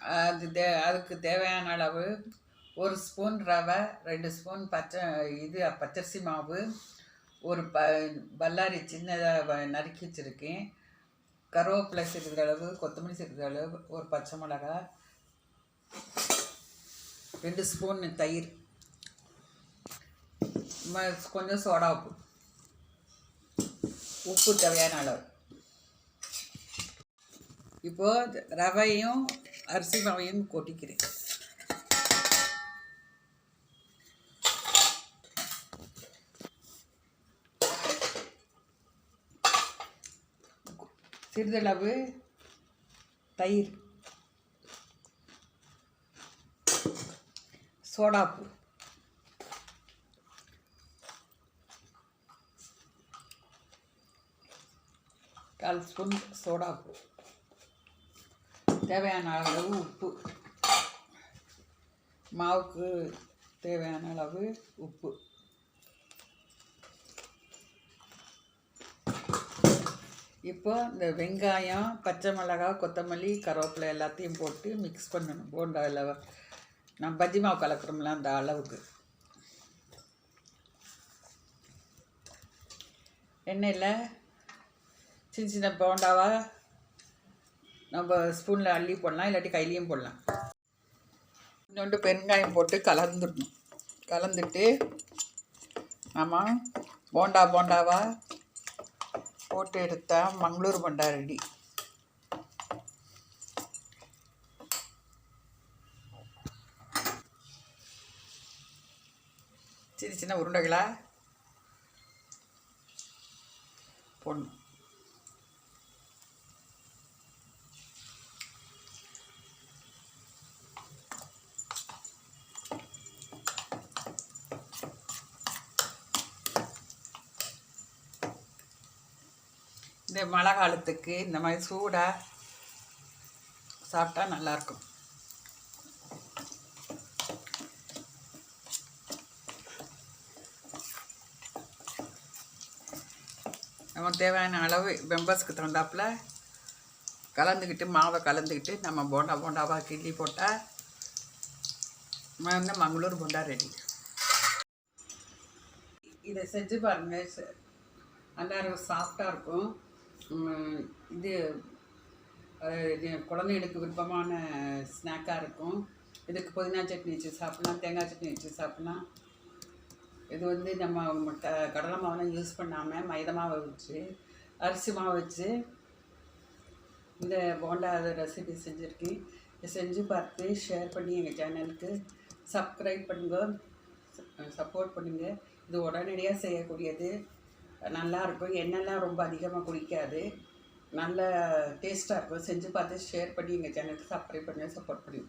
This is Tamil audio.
அது தே அதுக்கு தேவையான அளவு ஒரு ஸ்பூன் ரவை ரெண்டு ஸ்பூன் பச்சை இது பச்சரிசி மாவு ஒரு ப பல்லாரி சின்னதாக நறுக்கி வச்சுருக்கேன். கருவேப்பிலை சேர்க்குற அளவு கொத்தமல்லி சேர்க்குற அளவு ஒரு பச்சை மிளகா ரெண்டு ஸ்பூன் தயிர் ம- கொஞ்சம் சோடா உப்பு. உப்பு தேவையான அளவு. இப்போது ரவையும் அரிசி மாவையும் கொட்டிக்கிறேன். சிறிதளவு தயிர். சோடாப்பு கால் ஸ்பூன் சோடாப்பு தேவையான அளவு உப்பு. மாவுக்கு தேவையான அளவு உப்பு. இப்போ இந்த வெங்காயம் பச்சை மிளகாய் கொத்தமல்லி கருவேப்பிலை எல்லாத்தையும் போட்டு மிக்ஸ் பண்ணணும். போண்டாவில் நான் பஜ்ஜி மாவு கலக்கிறோம்ல அந்த அளவுக்கு. எண்ணெயில் சின்ன சின்ன போண்டாவாக நம்ம ஸ்பூனில் அள்ளி போடலாம் இல்லாட்டி கையிலையும் போடலாம். இன்னொன்று பெருங்காயம் போட்டு கலந்துடணும். கலந்துட்டு ஆமாம் போண்டா போண்டாவாக போட்டு எடுத்தால் மங்களூர் போண்டா ரெடி. சின்ன சின்ன உருண்டைகளாக போடணும். இந்த மழை காலத்துக்கு இந்த மாதிரி சூடாக சாப்பிட்டா நல்லாயிருக்கும். நம்ம தேவையான அளவு மெம்பர்ஸ்க்கு தகுந்தாப்பில் கலந்துக்கிட்டு மாவை கலந்துக்கிட்டு நம்ம போண்டா போண்டாவாக கிள்ளி போட்டால் வந்து மங்களூர் போண்டா ரெடி இதை செஞ்சு பாருங்கள் ச- நல்லா இருக்கும் சாஃப்டாக இருக்கும். இது குழந்தைகளுக்கு விருப்பமான ஸ்நாக்காக இருக்கும். இதுக்கு புதினா சட்னி வச்சு சாப்பிட்லாம் தேங்காய் சட்னி வச்சு சாப்பிட்லாம். இது வந்து நம்ம க கடலை மாவுலாம் யூஸ் பண்ணாமல் மைதா மாவை வச்சு அரிசி மாவு வச்சு இந்த போண்டா ரெசிபி செஞ்சுருக்கேன். இதை செஞ்சு பார்த்து ஷேர் பண்ணி எங்கள் சேனலுக்கு சப்ஸ்கிரைப் பண்ணுங்க. சப்போர்ட் பண்ணுங்கள் இது உடனடியாக செய்யக்கூடியது. நல்லா இருக்கும் எண்ணெய்லாம் ரொம்ப அதிகமாக குடிக்காது. நல்ல டேஸ்ட்டாக இருக்கும். செஞ்சு பார்த்து ஷேர் பண்ணி எங்கள் சேனலுக்கு சப்ஸ்கிரைப் பண்ணி சப்போர்ட் பண்ணுங்க